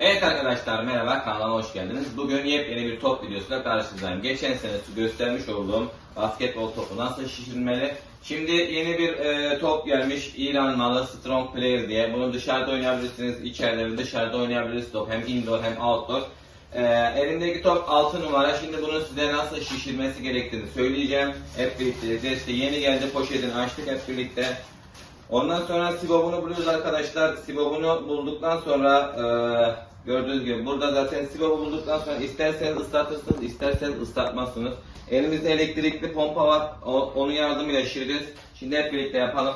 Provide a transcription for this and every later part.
Evet arkadaşlar merhaba kanalıma hoş geldiniz. Bugün yepyeni bir top videosuyla karşınızdayım. Geçen sene göstermiş olduğum basketbol topu nasıl şişirilmeli. Şimdi yeni bir e, top gelmiş İran malı Strong Player diye. Bunu dışarıda oynayabilirsiniz, içeride ve dışarıda oynayabilirsiniz top. Hem indoor hem outdoor. E, elimdeki top 6 numara. Şimdi bunu size nasıl şişirmesi gerektiğini söyleyeceğim. Hep birlikte yeni geldi poşetini açtık hep birlikte. Ondan sonra sibobunu buluyoruz arkadaşlar. Sibobunu bulduktan sonra eee, gördüğünüz gibi burada zaten sibobu bulduktan sonra isterseniz ıslatırsınız, isterseniz ıslatmazsınız. Elimizde elektrikli pompa var. O, onun yardımıyla şişireceğiz. Şimdi hep birlikte yapalım.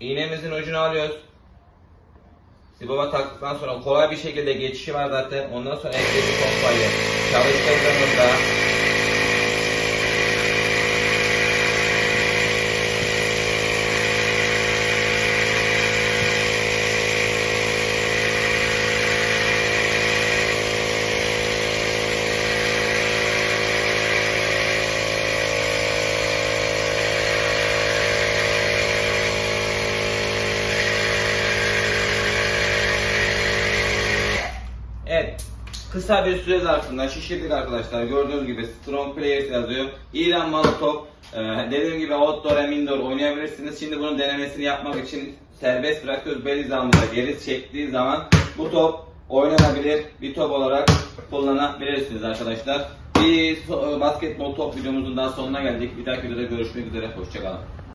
İğnemizin ucunu alıyoruz. Siboba taktıktan sonra kolay bir şekilde geçişi var zaten. Ondan sonra elektrikli pompayı çalıştırdığımızda Evet. Kısa bir süre zarfında şişirdik arkadaşlar. Gördüğünüz gibi Strong Players yazıyor. İran malı top. Ee, dediğim gibi outdoor hem indoor oynayabilirsiniz. Şimdi bunun denemesini yapmak için serbest bırakıyoruz. Bel hizamıza geri çektiği zaman bu top oynanabilir bir top olarak kullanabilirsiniz arkadaşlar. Bir basketbol top videomuzun daha sonuna geldik. Bir dahaki videoda görüşmek üzere. Hoşçakalın.